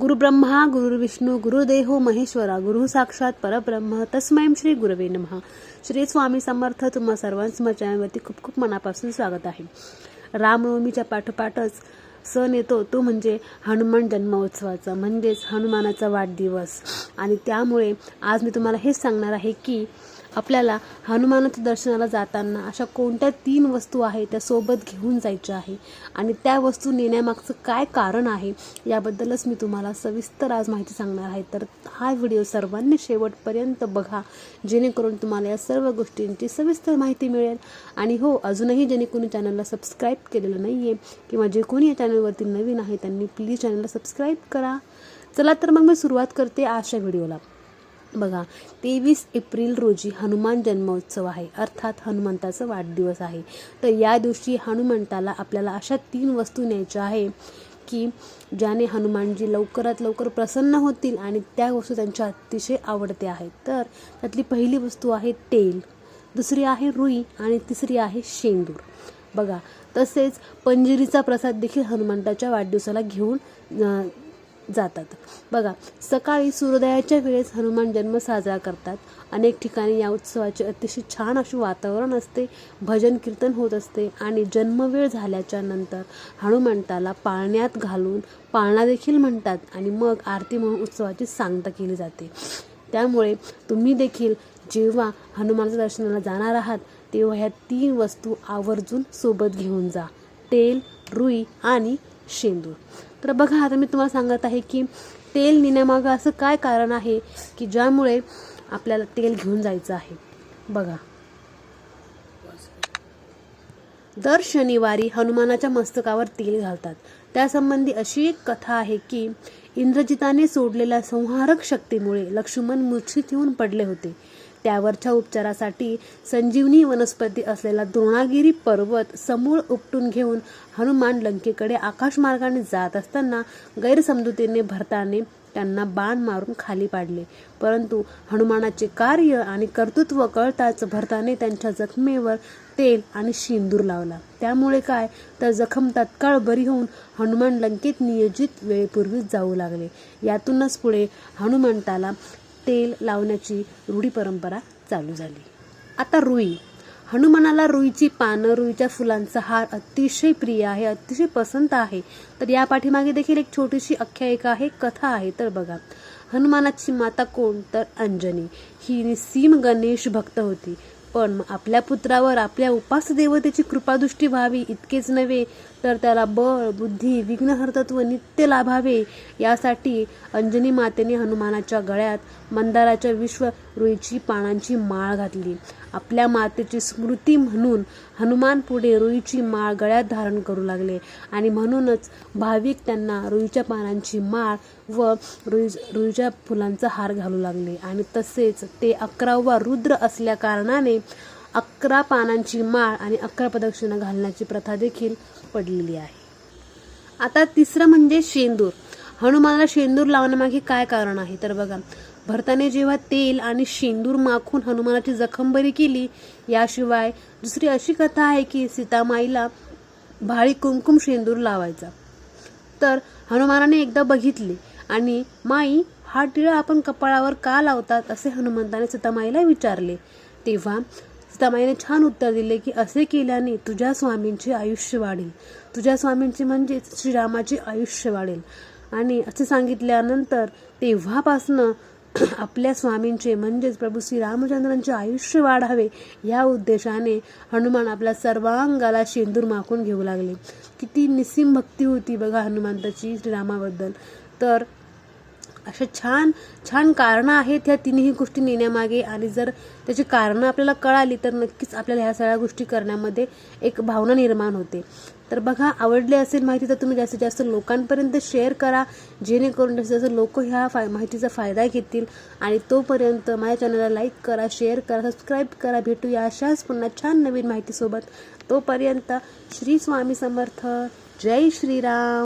गुरुब्रह्मा गुरुविष्णू गुरुदेहो महेश्वरा गुरु साक्षात परब्रह्म तस्मै श्री गुरवे नमः. श्री स्वामी समर्थ तुम्हा सर्वांचं माझ्या चॅनलवरती खूप खूप मनापासून स्वागत आहे. रामनवमीच्या पाठोपाठच सण येतो तो म्हणजे हनुमान जन्मोत्सवाचा म्हणजेच हनुमानाचा वाढदिवस. आणि त्यामुळे आज मी तुम्हाला हेच सांगणार आहे की आपल्याला हनुमानाच्या दर्शनाला जाताना अशा कोणत्या तीन वस्तू आहेत त्या सोबत घेऊन जायच्या आहे? आणि त्या वस्तू नेण्यामागचं काय कारण आहे? याबद्दलच मी तुम्हाला सविस्तर आज माहिती सांगणार आहे. तर हा व्हिडिओ सर्वांनी शेवटपर्यंत बघा. जेणेकरून तुम्हाला या सर्व गोष्टींची सविस्तर माहिती मिळेल. आणि हो अजूनही ज्याने कोणी चॅनलला सबस्क्राईब केलेलं नाही आहे किंवा जे कोणी या चॅनलवरती नवीन आहे त्यांनी प्लीज चॅनलला सबस्क्राईब करा. चला तर मग मी सुरुवात करते आजच्या व्हिडिओला. बघा तेवीस एप्रिल रोजी हनुमान जन्मोत्सव आहे. अर्थात हनुमंताचा वाढदिवस आहे. तर या दिवशी हनुमंताला आपल्याला अशा तीन वस्तू न्यायच्या आहे की ज्याने हनुमानजी लवकरात लवकर प्रसन्न होतील आणि त्या वस्तू त्यांच्या अतिशय आवडते आहेत. तर त्यातली पहिली वस्तू आहे तेल दुसरी आहे रुई आणि तिसरी आहे शेंदूर. बघा तसेच पंजिरीचा प्रसाद देखील हनुमंताच्या वाढदिवसाला घेऊन जातात. बघा सकाळी सूर्योदयाच्या वेळेस हनुमान जन्म साजरा करतात. अनेक ठिकाणी या उत्सवाचे अतिशय छान असे वातावरण असते भजन कीर्तन होत असते आणि जन्मवेळ झाल्याच्यानंतर हनुमंताला पाळण्यात घालून पाळणा देखील म्हणतात आणि मग आरती म्हणून उत्सवाची सांगता केली जाते. त्यामुळे तुम्ही देखील जेव्हा हनुमानाच्या दर्शनाला जाणार आहात तेव्हा ह्या तीन वस्तू आवर्जून सोबत घेऊन जा. तेल रुई आणि शेंदूर. तर बघा आता मी तुम्हाला सांगत आहे की तेल नेण्यामागं असं काय कारण आहे की ज्यामुळे आपल्याला तेल घेऊन जायचं आहे. बघा. दर शनिवारी हनुमानाच्या मस्तकावर तेल घालतात. त्यासंबंधी अशी एक कथा आहे की इंद्रजिताने सोडलेल्या संहारक शक्तीमुळे लक्ष्मण मूर्छित येऊन पडले होते. त्यावरच्या उपचारासाठी संजीवनी वनस्पती असलेला द्रोणागिरी पर्वत समूळ उपटून घेऊन हनुमान लंकेकडे आकाशमार्गाने जात असताना गैरसमजुतीने भरताने त्यांना बाण मारून खाली पाडले. परंतु हनुमानाचे कार्य आणि कर्तृत्व कळताच भरताने त्यांच्या जखमेवर तेल आणि शेंदूर लावला. त्यामुळे काय? तर जखम तत्काळ बरी होऊन हनुमान लंकेत नियोजित वेळेपूर्वीच जाऊ लागले. यातूनच पुढे हनुमंताला तेल लावण्याची रूढी परंपरा चालू झाली. आता रुई. हनुमानाला रुईची पानं रुईच्या फुलांचा हार अतिशय प्रिय आहे अतिशय पसंत आहे. तर या पाठीमागे देखील एक छोटीशी आख्यायिका आहे कथा आहे. तर बघा. हनुमानाची माता कोण? तर अंजनी. ही निस्सीम गणेश भक्त होती. पण आपल्या पुत्रावर आपल्या उपास देवतेची कृपादृष्टी व्हावी इतकेच नव्हे तर त्याला बळ बुद्धी विघ्नहर्तत्व नित्य लाभावे यासाठी अंजनी मातेने हनुमानाच्या गळ्यात मंदाराच्या विश्व रुईची पानांची माळ घातली. आपल्या मातेची स्मृती म्हणून हनुमान पुढे रुईची माळ गळ्यात धारण करू लागले आणि म्हणूनच भाविक त्यांना रुईच्या पानांची माळ व रुई रुईच्या फुलांचा हार घालू लागले. आणि तसेच ते अकरावा रुद्र असल्या कारणाने अकरा पानांची माळ आणि अकरा प्रदक्षिणा घालण्याची प्रथा देखील पडलेली आहे. आता तिसरं म्हणजे शेंदूर. हनुमानाला शेंदूर लावण्यामागे काय कारण आहे? तर बघा भरताने जेव्हा तेल आणि शेंदूर माखून हनुमानाची जखमबरी केली याशिवाय दुसरी अशी कथा आहे की सीतामाईला भाळी कुंकुम शेंदूर लावायचा. तर हनुमानाने एकदा बघितले आणि माई हा टिळा आपण कपाळावर का लावतात? असे हनुमंताने सीतामाईला विचारले. तेव्हा सीतामाईने छान उत्तर दिले की असे केल्याने तुझ्या स्वामींचे आयुष्य वाढेल. तुझ्या स्वामींचे म्हणजेच श्रीरामाचे आयुष्य वाढेल. आणि असे सांगितल्यानंतर तेव्हापासनं आपल्या स्वामींचे म्हणजेच प्रभू श्री रामचंद्रांचे आयुष्य वाढावे या उद्देशाने हनुमान आपल्या सर्वांगाला शेंदूर माखून घेऊ लागले. किती निस्सीम भक्ती होती बघा हनुमंताची श्रीरामाबद्दल. तर अशा छान छान कारणं आहेत ह्या तिन्ही गोष्टी नेण्यामागे. आणि जर त्याची कारणं आपल्याला कळाली तर नक्कीच आपल्याला ह्या सगळ्या गोष्टी करण्यामध्ये एक भावना निर्माण होते. तर बघा आवडली असेल माहिती तर तुम्ही जास्तीत जास्त लोकांपर्यंत शेअर करा. जेणेकरून जास्तीत जास्त लोक ह्या फाय माहितीचा फायदा घेतील. आणि तोपर्यंत माझ्या चॅनलला लाईक करा शेअर करा सबस्क्राईब करा. भेटूया अशाच पुन्हा छान नवीन माहितीसोबत. तोपर्यंत श्री स्वामी समर्थ. जय श्रीराम.